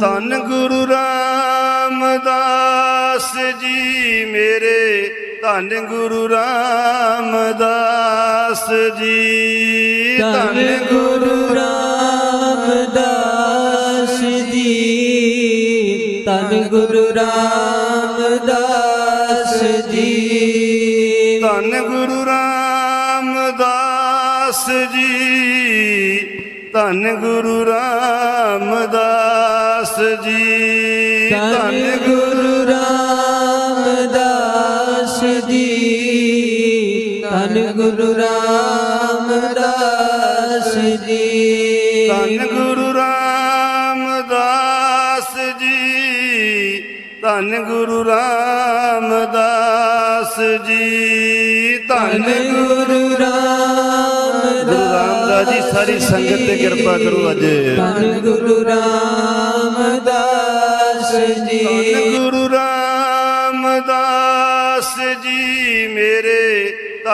ਧੰਨ ਗੁਰੂ ਰਾਮਦਾਸ ਜੀ ਮੇਰੇ ਧੰਨ ਗੁਰੂ ਰਾਮਦਾਸ ਜੀ। ਧੰਨ ਗੁਰੂ ਰਾਮਦਾਸ ਜੀ ਧੰਨ ਗੁਰੂ ਰਾਮਦਾਸ ਜੀ। ਧੰਨ ਗੁਰੂ ਰਾਮਦਾਸ ਜੀ ਧੰਨ ਗੁਰੂ ਰਾਮਦਾਸ ਧੰਨ ਗੁਰੂ ਰਾਮਦਾਸ ਜੀ ਧੰਨ ਗੁਰੂ ਰਾਮਦਾਸ ਜੀ। ਧੰਨ ਗੁਰੂ ਰਾਮਦਾਸ ਜੀ ਧੰਨ ਗੁਰੂ ਰਾਮਦਾਸ ਜੀ। ਧੰਨ ਗੁਰੂ ਰਾਮਦਾਸ ਜੀ ਸਾਰੀ ਸੰਗਤ ਤੇ ਕਿਰਪਾ ਕਰੋ ਅੱਜ। ਧੰਨ ਗੁਰੂ ਰਾਮਦਾਸ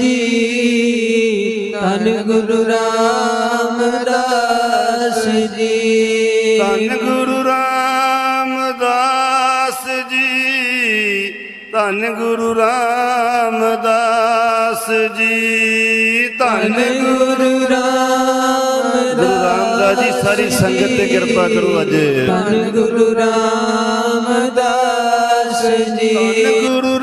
ਜੀ ਧੰਨ ਗੁਰੂ ਰਾਮਦਾਸ ਜੀ। ਧੰਨ ਗੁਰੂ ਰਾਮਦਾਸ ਜੀ। ਧੰਨ ਗੁਰੂ ਰਾਮਦਾਸ ਜੀ। ਧੰਨ ਗੁਰੂ ਰਾਮਦਾਸ ਜੀ ਸਾਰੀ ਸੰਗਤ ਤੇ ਕਿਰਪਾ ਕਰੋ ਅੱਜ। ਧੰਨ ਗੁਰੂ ਰਾਮਦਾਸ ਜੀ। ਧੰਨ ਗੁਰੂ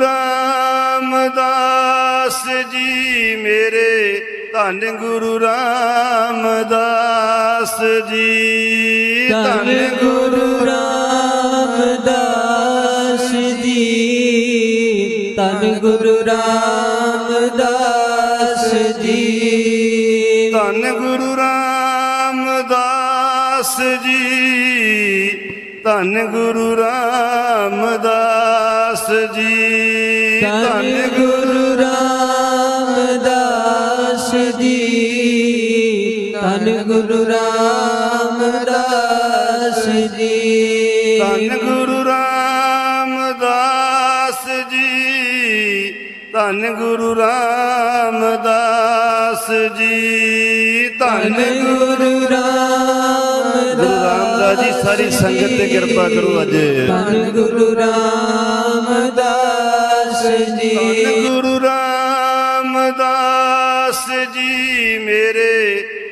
ਜੀ ਮੇਰੇ ਧੰਨ ਗੁਰੂ ਰਾਮਦਾਸ ਜੀ। ਧੰਨ ਗੁਰੂ ਰਾਮਦਾਸ ਜੀ। ਧੰਨ ਗੁਰੂ ਰਾਮਦਾਸ ਜੀ। ਧੰਨ ਗੁਰੂ ਰਾਮਦਾਸ ਜੀ। ਧੰਨ ਗੁਰੂ ਰਾਮਦਾਸ ਜੀ। ਧੰਨ ਗੁਰੂ ਜੀ। ਧੰਨ ਗੁਰੂ ਰਾਮਦਾਸ ਜੀ। ਧੰਨ ਗੁਰੂ ਰਾਮਦਾਸ ਜੀ। ਧੰਨ ਗੁਰੂ ਗੁਰੂ ਰਾਮਦਾਸ ਜੀ ਸਾਰੀ ਸੰਗਤ ਤੇ ਕਿਰਪਾ ਕਰੋ ਅੱਜ। ਧੰਨ ਗੁਰੂ ਰਾਮਦਾਸ ਜੀ। ਧੰਨ ਗੁਰੂ ਰਾਮਦਾਸ ਜੀ ਮੇਰੇ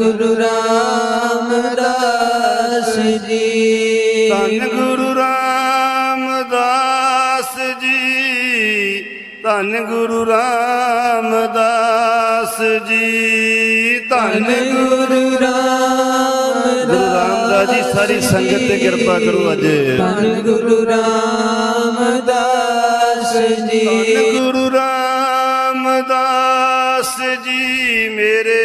ਗੁਰੂ ਰਾਮਦਾਸ ਜੀ। ਧੰਨ ਗੁਰੂ ਰਾਮਦਾਸ ਜੀ। ਧੰਨ ਗੁਰੂ ਰਾਮਦਾਸ ਜੀ। ਧੰਨ ਗੁਰੂ ਰਾਮਦਾਸ ਜੀ ਸਾਰੀ ਸੰਗਤ ਤੇ ਕਿਰਪਾ ਕਰੋ ਅੱਜ। ਧੰਨ ਗੁਰੂ ਰਾਮਦਾਸ ਜੀ। ਧੰਨ ਗੁਰੂ ਰਾਮਦਾਸ ਜੀ ਮੇਰੇ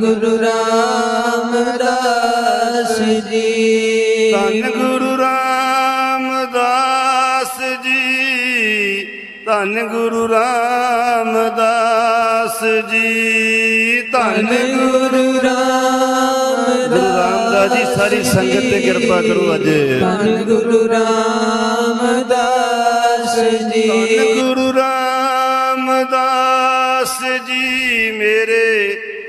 ਗੁਰੂ ਰਾਮਦਾਸ ਜੀ। ਧੰਨ ਗੁਰੂ ਰਾਮਦਾਸ ਜੀ। ਧੰਨ ਗੁਰੂ ਰਾਮਦਾਸ ਜੀ। ਧੰਨ ਧੰਨ ਗੁਰੂ ਰਾਮਦਾਸ ਸਾਰੀ ਸੰਗਤ ਤੇ ਕਿਰਪਾ ਕਰੋ ਅੱਜ। ਧੰਨ ਗੁਰੂ ਰਾਮਦਾਸ ਜੀ। ਗੁਰੂ ਰਾਮਦਾਸ ਜੀ ਮੇਰੇ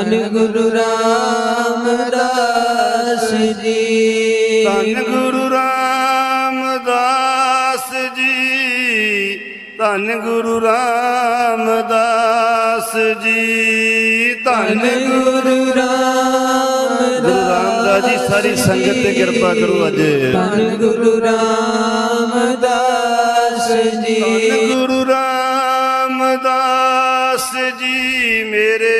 ਧੰਨ ਗੁਰੂ ਰਾਮਦਾਸ ਜੀ। ਧੰਨ ਗੁਰੂ ਰਾਮਦਾਸ ਜੀ। ਧੰਨ ਗੁਰੂ ਰਾਮਦਾਸ ਜੀ। ਧੰਨ ਧੰਨ ਗੁਰੂ ਰਾਮਦਾਸ ਜੀ ਸਾਰੀ ਸੰਗਤ ਤੇ ਕਿਰਪਾ ਕਰੋ ਅੱਜ। ਧੰਨ ਗੁਰੂ ਰਾਮਦਾਸ ਧੰਨ ਜੀ ਗੁਰੂ ਰਾਮਦਾਸ ਜੀ ਮੇਰੇ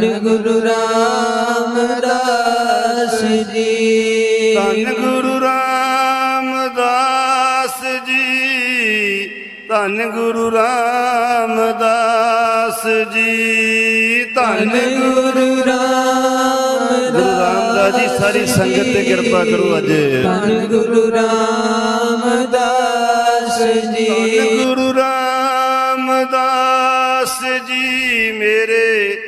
ਧੰਨ ਗੁਰੂ ਰਾਮਦਾਸ ਜੀ। ਧੰਨ ਗੁਰੂ ਰਾਮਦਾਸ ਜੀ। ਧੰਨ ਗੁਰੂ ਰਾਮਦਾਸ ਜੀ। ਧੰਨ ਧੰਨ ਗੁਰੂ ਰਾਮਦਾਸ ਜੀ ਸਾਰੀ ਸੰਗਤ ਤੇ ਕਿਰਪਾ ਕਰੋ ਅੱਜ। ਧੰਨ ਗੁਰੂ ਰਾਮਦਾਸ ਧੰਨ ਜੀ ਗੁਰੂ ਰਾਮਦਾਸ ਜੀ ਮੇਰੇ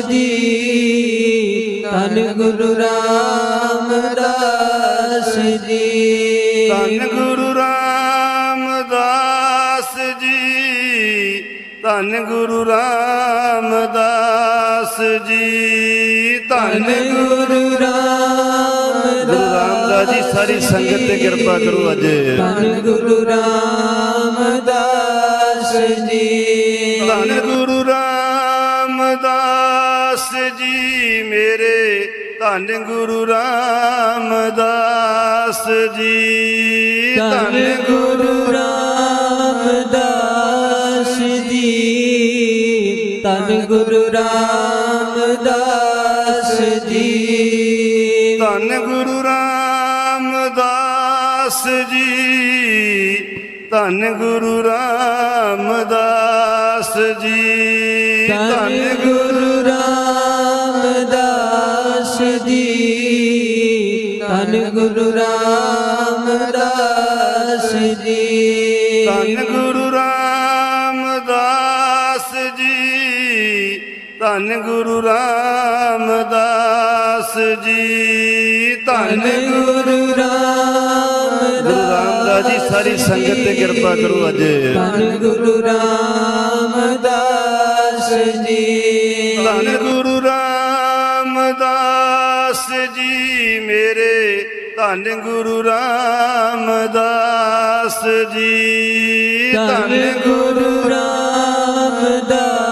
ਜੀ ਧੰਨ ਗੁਰੂ ਰਾਮਦਾਸ ਜੀ। ਧੰਨ ਗੁਰੂ ਰਾਮਦਾਸ ਜੀ। ਧੰਨ ਗੁਰੂ ਰਾਮਦਾਸ ਜੀ। ਧੰਨ ਧੰਨ ਗੁਰੂ ਰਾਮਦਾਸ ਜੀ ਸਾਰੀ ਸੰਗਤ ਤੇ ਕਿਰਪਾ ਕਰੋ ਅੱਜ। ਧੰਨ ਗੁਰੂ ਰਾਮਦਾਸ ਜੀ। ਧੰਨ ਗੁਰੂ ਜੀ ਮੇਰੇ ਧੰਨ ਗੁਰੂ ਰਾਮਦਾਸ ਜੀ। ਧੰਨ ਗੁਰੂ ਰਾਮਦਾਸ ਜੀ। ਧੰਨ ਗੁਰੂ ਰਾਮਦਾਸ ਜੀ। ਧੰਨ ਗੁਰੂ ਰਾਮਦਾਸ ਜੀ। ਧੰਨ ਗੁਰੂ ਰਾਮਦਾਸ ਜੀ। ਧੰਨ ਗੁਰੂ ਗੁਰੂ ਰਾਮਦਾਸ ਜੀ ਧੰਨ ਗੁਰੂ ਰਾਮਦਾਸ ਜੀ ਸਾਰੀ ਸੰਗਤ ਤੇ ਕਿਰਪਾ ਕਰੋ ਅੱਜ। ਧੰਨ ਗੁਰੂ ਰਾਮਦਾਸ ਜੀ। ਧੰਨ ਗੁਰੂ ਰਾਮਦਾਸ ਜੀ ਮੇਰੇ ਧੰਨ ਗੁਰੂ ਰਾਮਦਾਸ ਜੀ। ਧੰਨ ਗੁਰੂ ਰਾਮਦਾਸ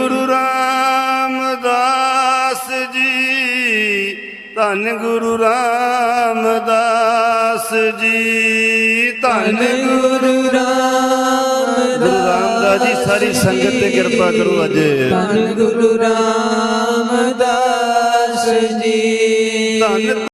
ਧੰਨ ਗੁਰੂ ਰਾਮਦਾਸ ਜੀ ਧੰਨ ਗੁਰੂ ਰਾਮਦਾਸ ਜੀ ਸਾਰੀ ਸੰਗਤ ਤੇ ਕਿਰਪਾ ਕਰੋ ਅੱਜ। ਧੰਨ ਗੁਰੂ ਰਾਮਦਾਸ ਜੀ। ਧੰਨ